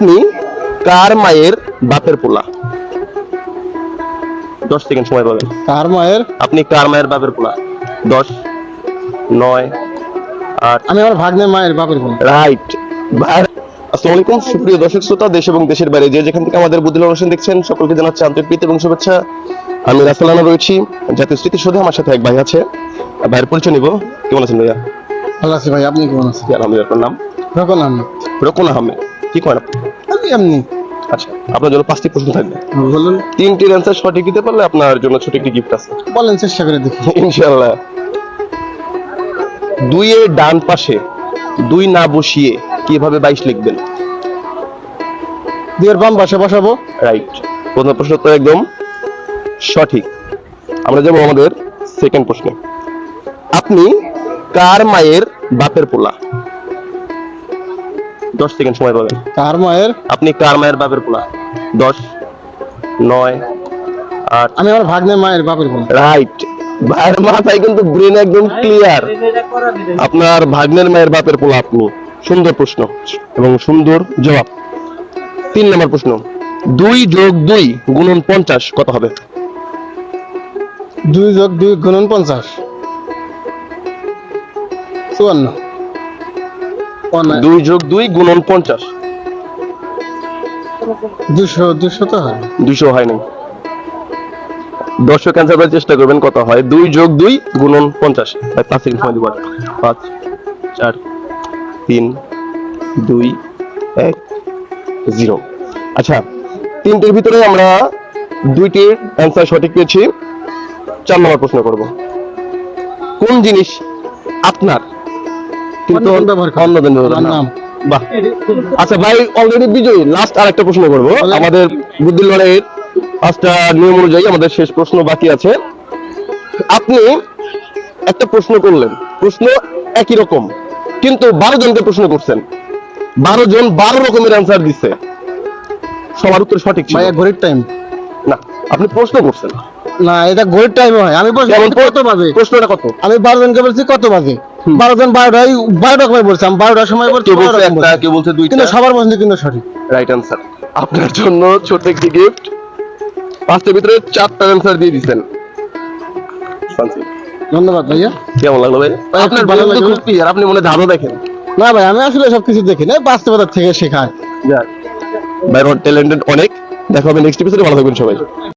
আপনি কার মায়ের বাপের পোলা? দশ সেকেন্ড সময় পাবেন। কার মায়ের? আপনি কার মায়ের বাপের পোলা? দশ নয় আট। আমি আমার ভাগ্নের মায়ের বাপের বোন রাইট আসসালামু আলাইকুম। সুপ্রিয় দর্শক শ্রোতা দেশ এবং দেশের বাইরে যে যেখান থেকে আমাদের বুদ্ধিল অনুষ্ঠান দেখছেন সকলকে জানাচ্ছি আন্তরিক প্রীতি এবং শুভেচ্ছা। আমি রাসালানা রয়েছি জাতীয় স্মৃতি শুধু আমার সাথে এক ভাই আছে। ভাইয়ের পরিচয় নিব। কেমন আছেন ভাইয়া? ভালো আছি ভাই আপনি কেমন আছেন? আলহামদুলিল্লাহ আপনার নাম? রকম আহমেদ। রকুন আহমেদ। কি করেন আপনি? এমনি? আচ্ছা আপনার জন্য পাঁচটি প্রশ্ন থাকবে। বলুন। তিনটির অ্যান্সার সঠিক দিতে পারলে আপনার জন্য ছোট একটি গিফট আছে। বলেন চেষ্টা করে দেখি। ইনশাআল্লাহ। দুইয়ের ডান পাশে দুই না বসিয়ে কীভাবে বাইশ লিখবেন? দুইয়ের বাম পাশে বসাবো? রাইট প্রথম প্রশ্ন তো একদম সঠিক। আমরা যাব আমাদের সেকেন্ড প্রশ্নে। আপনি কার মায়ের বাপের পোলা? দশ সেকেন্ড সময় পাবেন। কার মায়ের? আপনি কার মায়ের বাপের পোলা? দশ নয় আট। আমি আমার ভাগ্নের মায়ের বাপের বোন রাইট ভাইয়ের মাথায় কিন্তু ব্রেন একদম ক্লিয়ার আপনার ভাগ্নের মায়ের বাপের পোলা আপনি। সুন্দর প্রশ্ন এবং সুন্দর জবাব। তিন নম্বর প্রশ্ন। দুই যোগ দুই গুণন পঞ্চাশ কত হবে? দুই যোগ দুই গুণন পঞ্চাশ। চুয়ান্ন। দুই যোগ দুই গুণন পঞ্চাশ। দুশো দুশো তো হয়। দুইশো হয় নাই। দর্শক অ্যান্সার করার চেষ্টা করবেন কত হয়? দুই যোগ দুই গুণন পঞ্চাশ। পাঁচ সেকেন্ড সময় দিব। পাঁচ চার তিন দুই এক জিরো। আচ্ছা তিনটের ভিতরে আমরা দুইটির অ্যান্সার সঠিক পেয়েছি। চার নম্বর প্রশ্ন করব। কোন জিনিস আপনার কিন্তু অন্যজন ব্যবহার। নাম। বাহ। আচ্ছা ভাই অলরেডি বিজয়ী। লাস্ট প্রশ্ন করব। আমাদের বুদ্ধি লড়াইয়ের পাঁচটা নিয়ম অনুযায়ী আমাদের শেষ প্রশ্ন বাকি আছে। আপনি একটা প্রশ্ন করলেন। প্রশ্ন একই রকম কিন্তু বারো জনকে প্রশ্ন করছেন। বারো জন বারো রকমের অ্যান্সার দিচ্ছে। সবার উত্তর সঠিক ভাই ঘড়ির টাইম না আপনি প্রশ্ন করছেন। না এটা ঘড়ির টাইম হয়। আমি বলছি কত বাজে? প্রশ্নটা কত? আমি বারো জনকে বলছি কত বাজে? বারো জন বারোটাই বারোটা সময় বলছি আমি বারোটার সময় বলছি কেউ বলছে দুইটা? কিন্তু সবার কিন্তু সঠিক। রাইট অ্যান্সার আপনার জন্য ছোট একটি গিফট পাঁচটার ভিতরে চারটা অ্যান্সার দিয়ে দিচ্ছেন। ধন্যবাদ ভাইয়া। কেমন লাগল ভাই আপনার ভালো আপনি মনে ধারণা দেখেন। না ভাই আমি আসলে সবকিছু দেখি না বাস্তবতার থেকে শেখায়। যাক। ভাই ট্যালেন্টেড অনেক। দেখা হবে নেক্সট এপিসোডে ভালো থাকবেন সবাই।